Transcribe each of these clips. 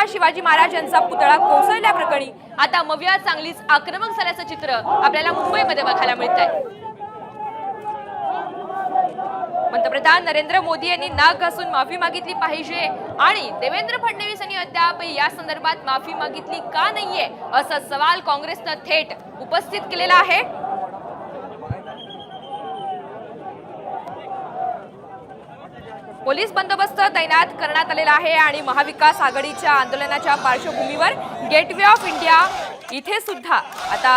छत्रपती शिवाजी महाराज यांचा पुतळा कोसळल्याप्रकरणी आता मविया चांगलीच आक्रमक झाल्याचं चित्र आपल्याला मुंबईमध्ये बघायला मिळत आहे पंतप्रधान नरेंद्र मोदी यांनी नाक घासून माफी मागितली पाहिजे आणि देवेंद्र फडणवीस यांनी अद्याप या संदर्भात माफी मागितली का नाहीये असा सवाल काँग्रेसनं थेट उपस्थित केलेला आहे. पोलीस बंदोबस्त तैनात करण्यात आलेला आहे आणि महाविकास आघाडीच्या आंदोलनाच्या पार्श्वभूमीवर गेटवे ऑफ इंडिया इथे सुद्धा आता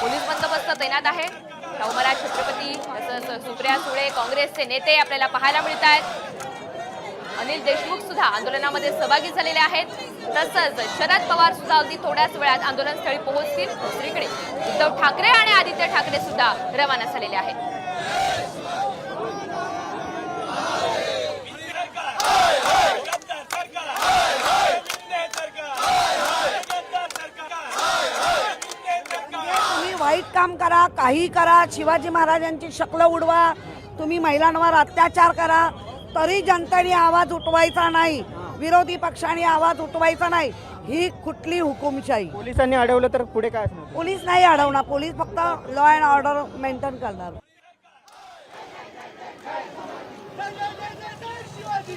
पोलीस बंदोबस्त तैनात आहे. शाहू महाराज छत्रपती तसंच सुप्रिया सुळे काँग्रेसचे नेते आपल्याला पाहायला मिळत आहेत. अनिल देशमुख सुद्धा आंदोलनामध्ये सहभागी झालेले आहेत. तसंच शरद पवार सुद्धा अगदी थोड्याच वेळात आंदोलनस्थळी पोहोचतील. दुसरीकडे उद्धव ठाकरे आणि आदित्य ठाकरे सुद्धा रवाना झालेले आहेत तुम्ही वाईट काम करा काही करा. शिवाजी महाराजांची शक्ल उडवा. तुम्ही महिलांवर अत्याचार करा. तरी जनतेने आवाज उठवायचा नाही. विरोधी पक्षाने आवाज उठवायचा नाही. ही कुठली हुकुमशाही? पोलिसांनी अडवलं तर पुढे काय असणार? पोलीस नाही अडवणार. पोलीस फक्त लॉ अँड ऑर्डर मेंटेन करणार.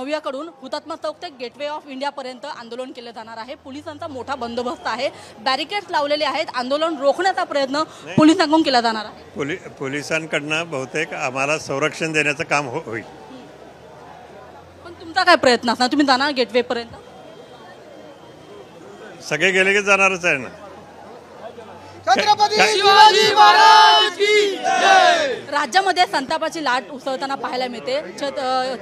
मवियाकडून हुतात्मा चौक ते गेटवे ऑफ इंडियापर्यंत आंदोलन केलं जाणार आहे. पोलिसांचा मोठा बंदोबस्त आहे. बॅरिकेड्स लावलेले आहेत. आंदोलन रोखण्याचा प्रयत्न पोलिसांकडून केला जाणार आहे. पोलि पोलिसांकडनं बहुतेक आम्हाला संरक्षण देण्याचं काम हो होईल. पण तुमचा काय प्रयत्न असणार? तुम्ही जाणार गेटवेपर्यंत? सगळे गेले की जाणारच आहे ना? राज्यामध्ये संतापाची लाट उसळताना पाहायला मिळते. छत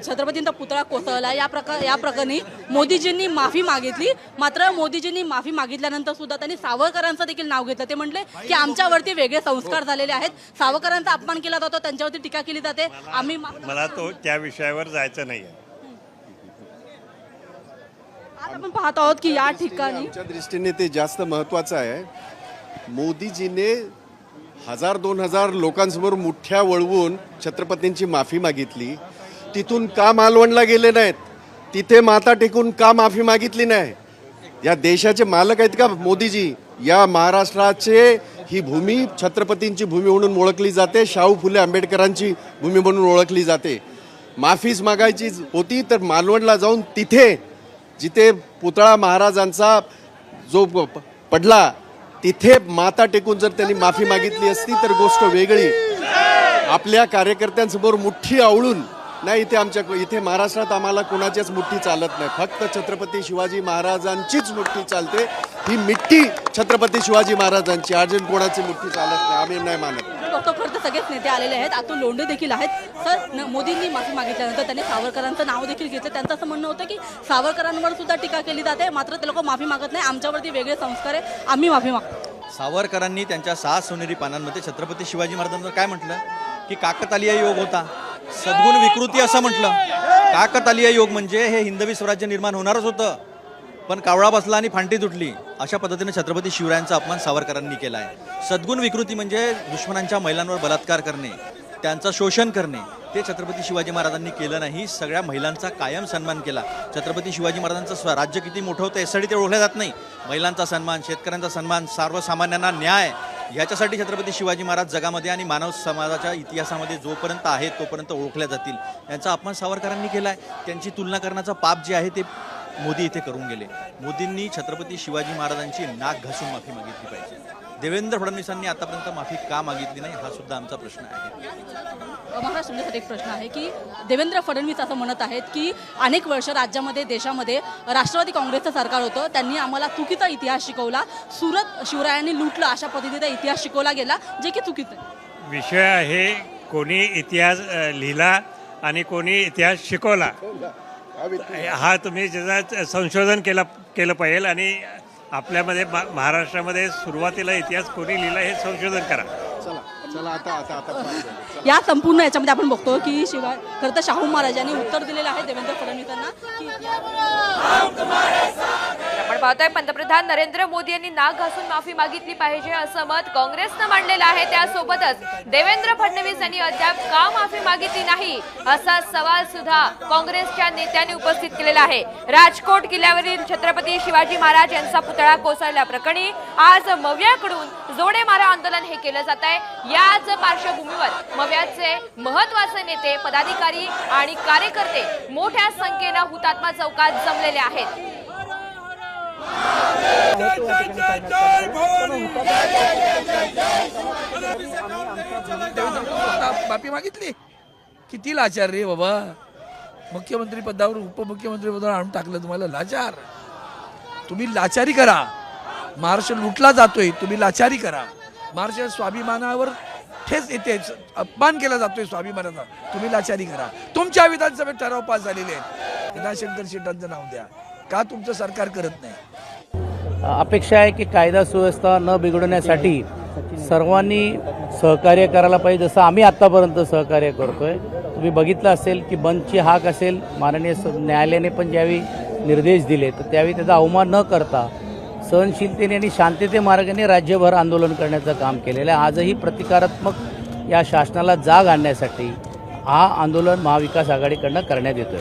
छत्रपतींचा पुतळा कोसळला. या प्रकार या प्रकरणी मोदीजींनी माफी मागितली. मात्र मोदीजींनी माफी मागितल्यानंतर सुद्धा त्यांनी सावरकरांचं देखील नाव घेतलं. ते म्हटले की आमच्यावरती वेगळे संस्कार झालेले आहेत. सावरकरांचा अपमान केला जातो त्यांच्यावरती टीका केली जाते. आम्ही मला तो त्या विषयावर जायचं नाही आहे. आज आपण पाहत आहोत की या ठिकाणी दृष्टीने ते जास्त महत्वाचं आहे. मोदीजीने हजार दोन हजार लोकांसमोर मुठ्ठ्या वळवून छत्रपतींची माफी मागितली. तिथून का मालवणला गेले नाहीत? तिथे माता टेकून का माफी मागितली नाही? या देशाचे मालक आहेत का मोदीजी? या महाराष्ट्राचे ही भूमी छत्रपतींची भूमी म्हणून ओळखली जाते. शाहू फुले आंबेडकरांची भूमी म्हणून ओळखली जाते. माफीच मागायची होती तर मालवणला जाऊन तिथे जिथे पुतळा महाराजांचा जो प- प- पडला तिथे माता टेकून जर त्यांनी माफी मागितली असती तर गोष्ट वेगळी. आपल्या कार्यकर्त्यांसमोर मुठ्ठी आवळून नाही इथे आमच्या इथे महाराष्ट्रात आम्हाला कोणाच्याच मुठ्ठी चालत नाही. फक्त छत्रपती शिवाजी महाराजांचीच मुठ्ठी चालते. ही मिठ्ठी छत्रपती शिवाजी महाराजांची. अजून कोणाची मुठ्ठी चालत नाही आम्ही नाही मानत. बघतो खरं तर सगळेच नेते आलेले आहेत. अतुल लोंढे देखील आहेत. सर मोदींनी माफी मागितल्यानंतर त्यांनी सावरकरांचं नाव देखील घेतलं. त्यांचं असं म्हणणं होतं की सावरकरांवर सुद्धा टीका केली जाते. मात्र ते लोक माफी मागत नाही. आमच्यावरती वेगळे संस्कार आहे. आम्ही माफी मागतो सावरकरांनी त्यांच्या सहा सोनेरी पानांमध्ये छत्रपती शिवाजी महाराजांवर काय म्हटलं? की काकतालीय योग होता. सद्गुण विकृती असं म्हटलं. काकतालीय योग म्हणजे हे हिंदवी स्वराज्य निर्माण होणारच होतं. पण कावळा बसला आणि फांटी तुटली. अशा पद्धतीने छत्रपती शिवरायांचा अपमान सावरकरांनी केला आहे सद्गुण विकृती म्हणजे दुश्मनांच्या महिलांवर बलात्कार करणे त्यांचं शोषण करणे. ते छत्रपती शिवाजी महाराजांनी केलं नाही. सगळ्या महिलांचा कायम सन्मान केला. छत्रपती शिवाजी महाराजांचं स्वराज्य किती मोठं होतं यासाठी ते ओळखलं जात नाही. महिलांचा सन्मान शेतकऱ्यांचा सन्मान सर्वसामान्यांना न्याय ह्याच्यासाठी छत्रपती शिवाजी महाराज जगामध्ये आणि मानव समाजाच्या इतिहासामध्ये जोपर्यंत आहेत तोपर्यंत ओळखल्या जातील. यांचा अपमान सावरकरांनी केला आहे त्यांची तुलना करण्याचं पाप जे आहे ते मोदी इथे करून गेले. मोदींनी छत्रपती शिवाजी महाराजांची नाक घासून माफी मागितली पाहिजे. देवेंद्र फडणवीसांनी आतापर्यंत माफी का मागितली नाही हा सुद्धा आमचा प्रश्न आहे. महाराज तुमच्यासाठी एक प्रश्न आहे की देवेंद्र फडणवीस असं म्हणत आहेत की अनेक वर्ष राज्यामध्ये देशामध्ये राष्ट्रवादी काँग्रेसचं सरकार होतं. त्यांनी आम्हाला चुकीचा इतिहास शिकवला. सुरत शिवरायांनी लुटलं अशा पद्धतीचा इतिहास शिकवला गेला जे की चुकीचं विषय आहे कोणी इतिहास लिहिला आणि कोणी इतिहास शिकवला. हा तुम्ही त्याचा संशोधन केलं केलं पाहिजे आणि आपल्यामध्ये महाराष्ट्रामध्ये सुरुवातीला इतिहास कोणी लिहिला हे संशोधन करा चला चला आता आता आता. या संपूर्ण याच्यामध्ये आपण बघतो की शिवाय खरं तर शाहू महाराजांनी उत्तर दिलेलं आहे देवेंद्र फडणवीसांना की आपण पाहतोय पंतप्रधान नरेंद्र मोदी यांनी नाक घासून माफी मागितली पाहिजे असं मत काँग्रेसनं मांडलेलं आहे. त्यासोबतच देवेंद्र फडणवीस यांनी अद्याप का माफी मागितली नाही असा सवाल सुद्धा काँग्रेसच्या नेत्यांनी उपस्थित केलेला आहे. राजकोट किल्ल्यावरील छत्रपती शिवाजी महाराज यांचा पुतळा कोसळल्या प्रकरणी आज मव्याकडून जोडे मारा आंदोलन हे केलं जात आहे. याच पार्श्वभूमीवर मव्याचे महत्त्वाचे नेते पदाधिकारी आणि कार्यकर्ते मोठ्या संख्येनं हुतात्मा चौकात जमलेले आहेत. माफी मागितली? किती लाचार रे बाबा. मुख्यमंत्री पदावर उपमुख्यमंत्री पदावर आणून टाकलं तुम्हाला. लाचार. तुम्ही लाचारी करा. महाराष्ट्र लुटला जातोय. तुम्ही लाचारी करा. महाराष्ट्र स्वाभिमानावर ठेच येते. अपमान केला जातोय स्वाभिमानाचा. तुम्ही लाचारी करा. तुमच्या विधानसभेत ठराव पास झालेले आहेत. विधानशंकर शेटांचं नाव द्या. का तुमचं सरकार करत नाही? अपेक्षा आहे की कायदा सुव्यवस्था न बिघडवण्यासाठी सर्वांनी सहकार्य करायला पाहिजे जसं आम्ही आत्तापर्यंत सहकार्य करतोय. तुम्ही बघितलं असेल की बंदची हाक असेल माननीय न्यायालयाने पण ज्यावेळी निर्देश दिले तर त्यावेळी त्याचा अवमान न करता सहनशीलतेने आणि शांतते मार्गाने राज्यभर आंदोलन करण्याचं काम केलेलं आहे. आजही प्रतिकारात्मक या शासनाला जाग आणण्यासाठी हा आंदोलन महाविकास आघाडीकडनं करण्यात येतोय.